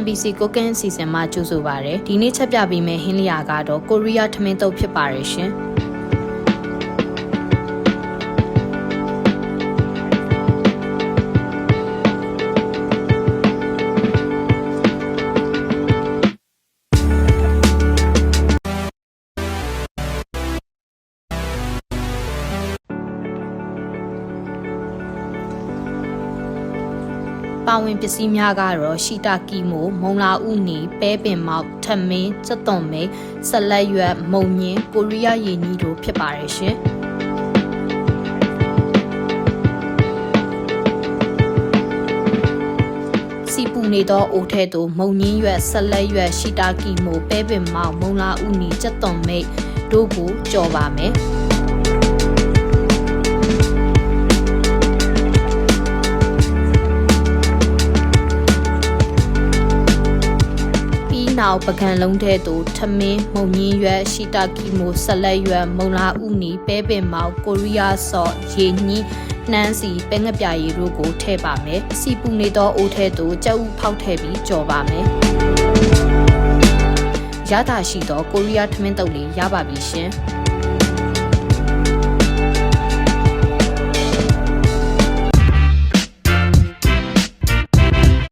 MBC ကိုကင်းအစီအစဉ်မှာကြိုဆိုပါရယ်ဒီနေ့ချက်ပြပေးမယ့်ဟင်းလျာကတော့ကိုရီးယားထမင်းတုပ်ဖြစ်ပါရယ်ရှင် ပါဝင်ပစ္စည်းများကတော့ရှီတာကီမိုမုံလာဥနီပဲပင်မောက်ထမင်းစက်သွန်မိတ်ဆက်လက်ရွက်မုံညင်းကိုရီးယားရည်ကြီးတို့ဖြစ်ပါတယ်ရှင်စီပူနေသောအိုထဲသို့မုံညင်းရွက်ဆက်လက်ရွက်ရှီတာကီမိုပဲပင်မောက်မုံလာဥနီစက်သွန်မိတ်တို့ကိုကြော်ပါမယ် နောက်ပကံလုံးထဲသို့ထမင်းမုံညင်းရွက်ရှီတာကီမိုဆက်လက်ရွက်မုံလာဥနီပဲပင်မောက်ကိုရီးယားဆော့ရေညှီနှမ်းစီပဲငပြာရည်တို့ကိုထည့်ပါမယ်အစီပူနေသောအိုးထဲသို့ကြက်ဥဖောက်ထည့်ပြီးကြော်ပါမယ်ရတာရှိသောကိုရီးယားထမင်းတုပ်လေးရပါပြီရှင်